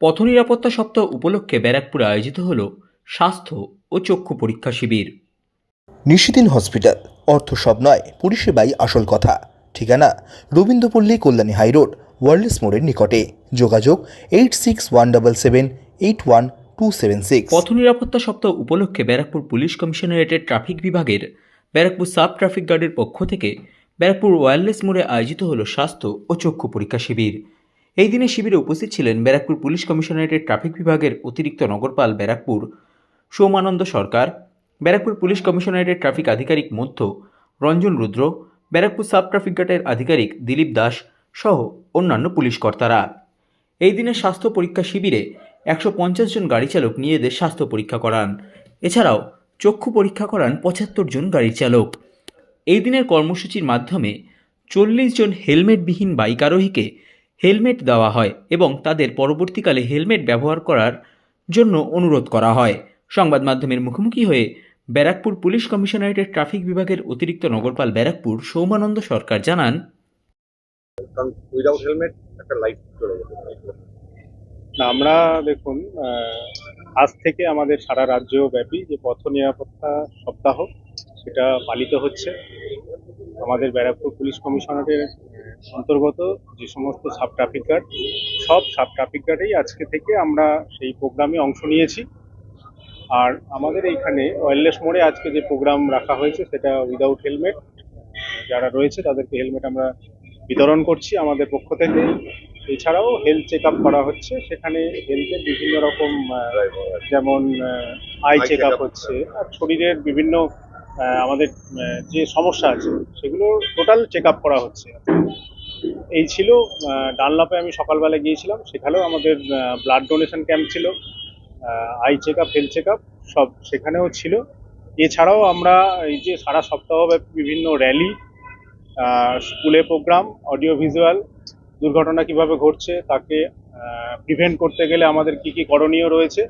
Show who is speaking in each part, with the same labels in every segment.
Speaker 1: পথ নিরাপত্তা সপ্তাহ উপলক্ষে ব্যারাকপুরে আয়োজিত হল স্বাস্থ্য ও চক্ষু পরীক্ষা শিবির।
Speaker 2: নিশিদিন হসপিটাল অর্থ সব নয় পরিষেবাই আসল কথা। ঠিকানা রবীন্দ্রপল্লী কল্যাণী হাইরোড ওয়ার্ল্ডস মোড়ের নিকটে। যোগাযোগ eight six one double seven eight one two seven six.
Speaker 1: পথ নিরাপত্তা সপ্তাহ উপলক্ষে ব্যারাকপুর পুলিশ কমিশনারেটের ট্রাফিক বিভাগের ব্যারাকপুর সাব ট্রাফিক গার্ডের পক্ষ থেকে ব্যারাকপুর ওয়্যারলেস মোড়ে আয়োজিত হল স্বাস্থ্য ও চক্ষু পরীক্ষা শিবির। এই দিনে শিবিরে উপস্থিত ছিলেন ব্যারাকপুর পুলিশ কমিশনারেটের ট্রাফিক বিভাগের অতিরিক্ত নগরপাল ব্যারাকপুর সোমানন্দ সরকার, ব্যারাকপুর পুলিশ কমিশনারেটের ট্রাফিক আধিকারিক মধ্য রঞ্জন রুদ্র, ব্যারাকপুর সাব ট্রাফিক গার্ডের আধিকারিক দিলীপ দাস সহ অন্যান্য পুলিশ কর্তারা। এই দিনের স্বাস্থ্য পরীক্ষা শিবিরে একশো পঞ্চাশ জন গাড়ি চালক নিজেদের স্বাস্থ্য পরীক্ষা করান। এছাড়াও চক্ষু পরীক্ষা করান পঁচাত্তর জন গাড়ি চালক। এই দিনের কর্মসূচির মাধ্যমে চল্লিশ জন হেলমেটবিহীন বাইক আরোহীকে হেলমেট দেওয়া হয় এবং তাদের পরবর্তীকালে হেলমেট ব্যবহার করার জন্য অনুরোধ করা হয়। সংবাদ মাধ্যমের মুখোমুখি হয়ে ব্যারাকপুর পুলিশ কমিশনারেটের ট্রাফিক বিভাগের অতিরিক্ত নগরপাল ব্যারাকপুর সৌমানন্দ সরকার জানান
Speaker 3: উইদাউট হেলমেট একটা লাইফ চলে
Speaker 4: না আমরা দেখুন আজ থেকে আমাদের সারা রাজ্য ব্যাপী যে পথ নিরাপত্তা সপ্তাহ সেটা পালিত হচ্ছে। আমাদের ব্যারাকপুর পুলিশ কমিশনারের অন্তর্গত যে সমস্ত সাব ট্রাফিক গার্ড সব সাব ট্রাফিক গার্ডেই আজকে থেকে আমরা সেই প্রোগ্রামে অংশ নিয়েছি। আর আমাদের এইখানে ওয়েলনেস মোড়ে আজকে যে প্রোগ্রাম রাখা হয়েছে সেটা উইদাউট হেলমেট যারা রয়েছে তাদেরকে হেলমেট আমরা বিতরণ করছি আমাদের পক্ষ থেকে। এছাড়াও হেলথ চেক আপ করা হচ্ছে সেখানে হেলথের বিভিন্ন রকম যেমন আই চেক আপ হচ্ছে আর শরীরের বিভিন্ন আমাদের যে সমস্যা আছে, সেগুলো টোটাল চেক আপ করা হচ্ছে। এই ছিল ডানলাপে আমি সকালবেলা গিয়েছিলাম, সেখানেও আমাদের ব্লাড ডোনেশন ক্যাম্প ছিল eye check up health check up সব সেখানেও ছিল। এছাড়াও আমরা এই যে সারা সপ্তাহব্যাপী বিভিন্ন র্যালি স্কুলে প্রোগ্রাম অডিও ভিজুয়াল দুর্ঘটনা কীভাবে ঘটছে, তাকে প্রিভেন্ট করতে গেলে আমাদের কি কি করণীয় রয়েছে,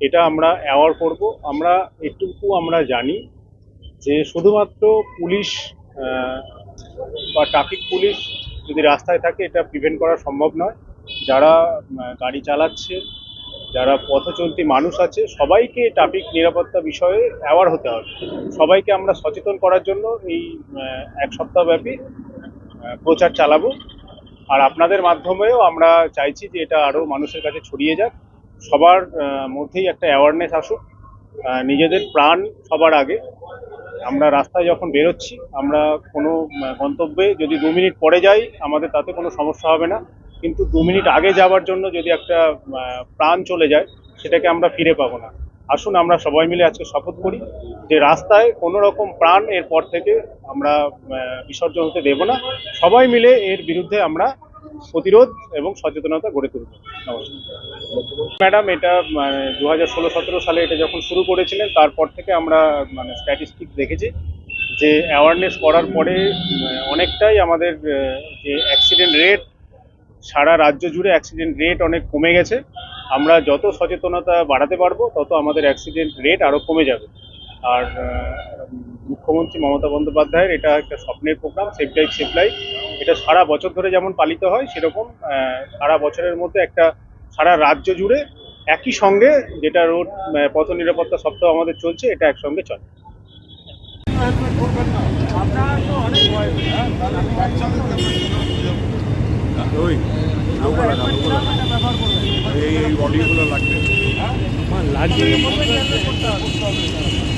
Speaker 4: এটা আমরা অ্যাওয়ার করব। আমরা, এটুকু আমরা জানি যে শুধুমাত্র পুলিশ বা ট্রাফিক পুলিশ যদি রাস্তায় থাকে, এটা প্রিভেন্ট করা সম্ভব নয়। যারা গাড়ি চালাচ্ছে, যারা পথচলতি মানুষ আছে, সবাইকে ট্রাফিক নিরাপত্তা বিষয়ে অ্যাওয়ার হতে হবে। সবাইকে আমরা সচেতন করার জন্য এই এক সপ্তাহব্যাপী প্রচার চালাবো। আর আপনাদের মাধ্যমেও আমরা চাইছি যে এটা আরও মানুষের কাছে ছড়িয়ে যাক। সবার মধ্যেই একটা অ্যাওয়ারনেস আসুক। নিজেদের প্রাণ সবার আগে। আমরা রাস্তায় যখন বেরোচ্ছি, আমরা কোনো গন্তব্যে যদি দু মিনিট পরে যাই, আমাদের তাতে কোনো সমস্যা হবে না। কিন্তু দু মিনিট আগে যাওয়ার জন্য যদি একটা প্রাণ চলে যায়, সেটাকে আমরা ফিরে পাবো না। আসুন, আমরা সবাই মিলে আজকে শপথ করি যে রাস্তায় কোনো রকম প্রাণ এরপর থেকে আমরা বিসর্জন হতে দেব না। সবাই মিলে এর বিরুদ্ধে আমরা প্রতিরোধ এবং সচেতনতা গড়ে তুলব। ম্যাডাম, এটা মানে দু হাজার ষোলো, সতেরো সালে এটা যখন শুরু করেছিলেন, তারপর থেকে আমরা মানে স্ট্যাটিস্টিক দেখেছি যে অ্যাওয়ারনেস করার পরে অনেকটাই আমাদের যে অ্যাক্সিডেন্ট রেট সারা রাজ্য জুড়ে অ্যাক্সিডেন্ট রেট অনেক কমে গেছে। আমরা যত সচেতনতা বাড়াতে পারব, তত আমাদের অ্যাক্সিডেন্ট রেট আরও কমে যাবে। আর মুখ্যমন্ত্রী মমতা বন্দ্যোপাধ্যায়ের এটা একটা স্বপ্নের program safe life safe life এটা সারা বছর ধরে যেমন পালিত হয় সেরকম আহ, সারা বছরের মধ্যে একটা সারা রাজ্য জুড়ে একই সঙ্গে যেটা রোড পথ নিরাপত্তা সপ্তাহ আমাদের চলছে এটা একসঙ্গে চলে।
Speaker 3: লাগবে।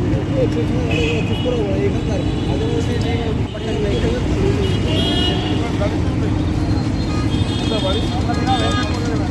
Speaker 5: Thank
Speaker 6: you.